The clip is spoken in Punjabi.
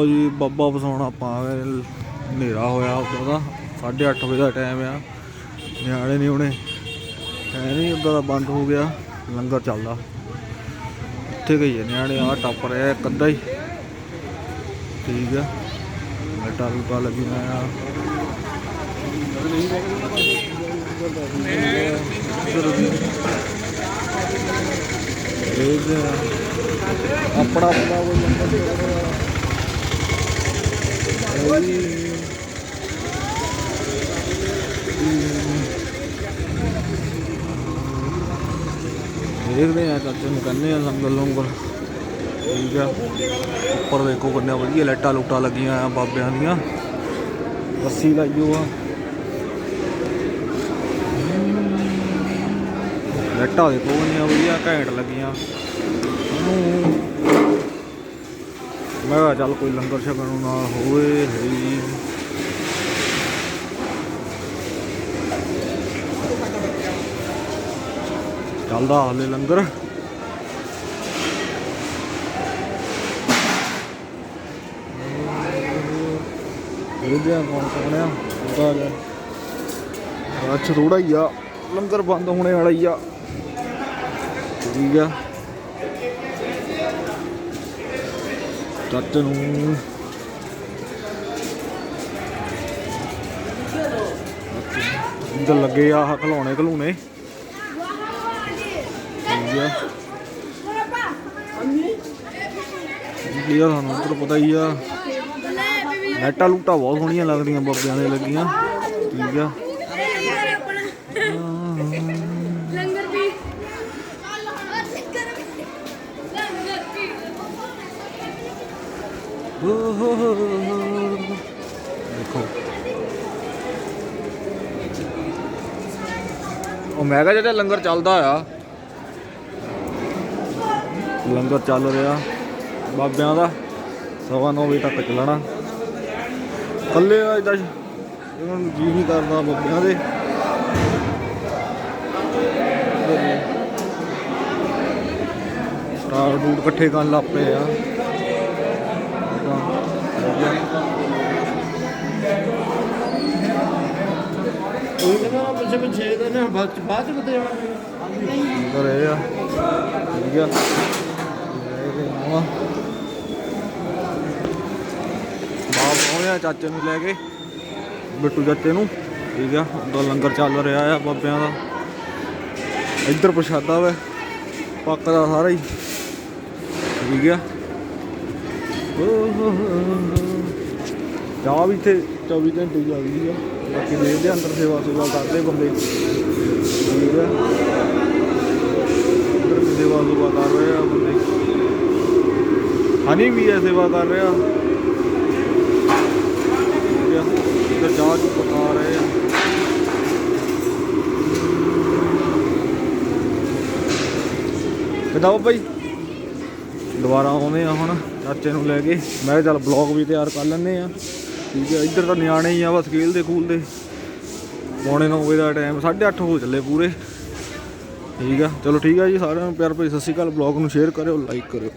ਉਹ ਜੀ, ਬੱਬਾ ਵਸਾਉਣਾ ਆਪਾਂ ਆ ਗਏ ਹਨੇਰਾ ਹੋਇਆ ਉਦੋਂ ਦਾ 8:30 ਵਜੇ ਦਾ ਟਾਈਮ ਆ। ਨਿਆਣੇ ਨਹੀਂ ਹੁਣੇ, ਹੈ ਨਹੀਂ ਉਦੋਂ ਦਾ, ਬੰਦ ਹੋ ਗਿਆ, ਲੰਗਰ ਚੱਲਦਾ। ਇੱਥੇ ਗਈ ਹੈ ਨਿਆਣੇ ਆ ਟੱਪ ਰਿਹਾ ਇੱਕ ਅੱਧਾ ਹੀ। ਠੀਕ ਆ ਲਟਾ ਲੁਟਾ ਲੱਗੀ ਨਾ ਆ। ਇਹ ਆਪਣਾ ਆਪਣਾ ਕੋਈ ਲੰਗਰ ਦੇਖਦੇ ਆ ਚਾਚੇ ਨੂੰ ਕਹਿੰਦੇ ਆ ਲੰਗਰ ਲੰਗਰ। ਠੀਕ ਆ। ਉੱਪਰ ਦੇਖੋ ਕਿੰਨਾ ਵਧੀਆ ਲਾਈਟਾਂ ਲੁੱਟਾਂ ਲੱਗੀਆਂ ਆ ਬਾਬਿਆਂ ਦੀਆਂ। ਰੱਸੀ ਲਾਈਓ ਆ। ਲਾਈਟਾਂ ਦੇਖੋ ਕਿੰਨੀਆਂ ਵਧੀਆ ਘੈਂਟ ਲੱਗੀਆਂ। ਉਹਨੂੰ ਮੈਂ ਕਿਹਾ ਚੱਲ ਕੋਈ ਲੰਗਰ ਛਕਣ ਨੂੰ ਨਾਲ ਹੋਵੇ, ਹੈ ਚੱਲਦਾ ਹਾਲੇ ਲੰਗਰ। ਇਹਦੇ ਕੌਣ ਕੌਣ ਉਹਦਾ ਲੈ ਅੱਛਾ ਥੋੜਾ ਹੀ ਆ। ਲੰਗਰ ਬੰਦ ਹੋਣੇ ਵਾਲਾ ਹੀ ਆ। ਠੀਕ ਆ। ਚਾਚੇ ਨੂੰ ਇੰਦਰ ਲੱਗੇ ਆ ਖਲੋਣੇ ਖਲੋਣੇ ਠੀਕ ਆ। ਕੀ ਆ ਤੁਹਾਨੂੰ ਉੱਧਰ ਪਤਾ ਹੀ ਆ। ਲਾਈਟਾਂ ਲੂਟਾਂ ਬਹੁਤ ਸੋਹਣੀਆਂ ਲੱਗਦੀਆਂ ਬਾਬਿਆਂ ਦੇ ਲੱਗੀਆਂ। ਠੀਕ ਆ। ਦੇਖੋ। ਉਹ ਮੈਂ ਕਿਹਾ ਜਿਹੜਾ ਲੰਗਰ ਚੱਲਦਾ ਆ। ਲੰਗਰ ਚੱਲ ਰਿਹਾ। ਬਾਬਿਆਂ ਦਾ। ਸਵਾ ਨੌ ਵਜੇ ਤੱਕ ਚੱਲਣਾ। ਕੱਲੇ ਆ ਇਦਾਂ ਇਹਨਾਂ ਨੂੰ ਜੀ ਨਹੀਂ ਕਰਦਾ ਬਾਬਿਆਂ ਦੇ। ਸਟਾਰ ਬੂਟ ਇਕੱਠੇ ਕਰਨ ਲੱਗ ਪਏ ਆ ਏਦਾਂ ਵਧੀਆ। ਉਹ ਕਹਿੰਦਾ ਪਿੱਛੇ ਪਿੱਛੇ ਦੇ ਬਾਅਦ ਚ ਬਾਅਦ ਚ ਕਿਤੇ ਜਾਣਾ ਅੰਦਰ ਇਹ ਆ। ਠੀਕ ਆ। ਇਹ ਚਾਚੇ ਨੂੰ ਲੈ ਕੇ। ਬਿੱਟੂ ਚਾਚੇ ਨੂੰ। ਠੀਕ ਆ ਉਹਦਾ ਲੰਗਰ ਚੱਲ ਰਿਹਾ ਆ ਬਾਬਿਆਂ ਦਾ। ਇੱਧਰ ਪ੍ਰਸ਼ਾਦਾ ਵੇ ਪੱਕਦਾ ਸਾਰਾ ਹੀ। ਠੀਕ ਆ। ਓ ਚਾਹ ਵੀ ਇੱਥੇ 24 ਘੰਟੇ ਚੱਲਦੀ ਆ। ਬਾਕੀ ਦੇਖਦੇ ਆ ਅੰਦਰ ਸੇਵਾ ਸੁਵਾ ਕਰਦੇ ਬੰਦੇ। ਠੀਕ ਆ। ਅੰਦਰ ਵੀ ਸੇਵਾ ਸੁਵਾ ਕਰ ਰਹੇ ਆ ਬੰਦੇ। ਹਨੀ ਵੀ ਹੈ ਸੇਵਾ ਕਰ ਰਿਹਾ। ਇੱਧਰ ਚਾਹ ਚੂਹ ਪਕਾ ਰਹੇ ਆ। ਕਿਦਾਂ ਬਾਬਾ ਦੁਬਾਰਾ ਆਉਂਦੇ ਆ ਹੁਣ, ਚਾਚੇ ਨੂੰ ਲੈ ਕੇ। ਮੈਂ ਕਿਹਾ ਚੱਲ ਬਲੌਗ ਵੀ ਤਿਆਰ ਕਰ ਲੈਂਦੇ ਆ। ਠੀਕ ਹੈ, ਇੱਧਰ ਤਾਂ ਨਿਆਣੇ ਹੀ ਆ ਬਸ ਖੇਲਦੇ ਖੂਲਦੇ। ਪੌਣੇ 9 ਵਜੇ ਦਾ ਟਾਈਮ 8:30 ਹੋ ਚੱਲੇ ਪੂਰੇ। ਠੀਕ ਆ, ਚਲੋ ਠੀਕ ਆ ਜੀ, ਸਾਰਿਆਂ ਨੂੰ ਪਿਆਰ ਭਰੀ ਸਤਿ ਸ਼੍ਰੀ ਅਕਾਲ ਬਲੌਗ ਨੂੰ ਸ਼ੇਅਰ ਕਰਿਓ ਲਾਈਕ ਕਰਿਓ।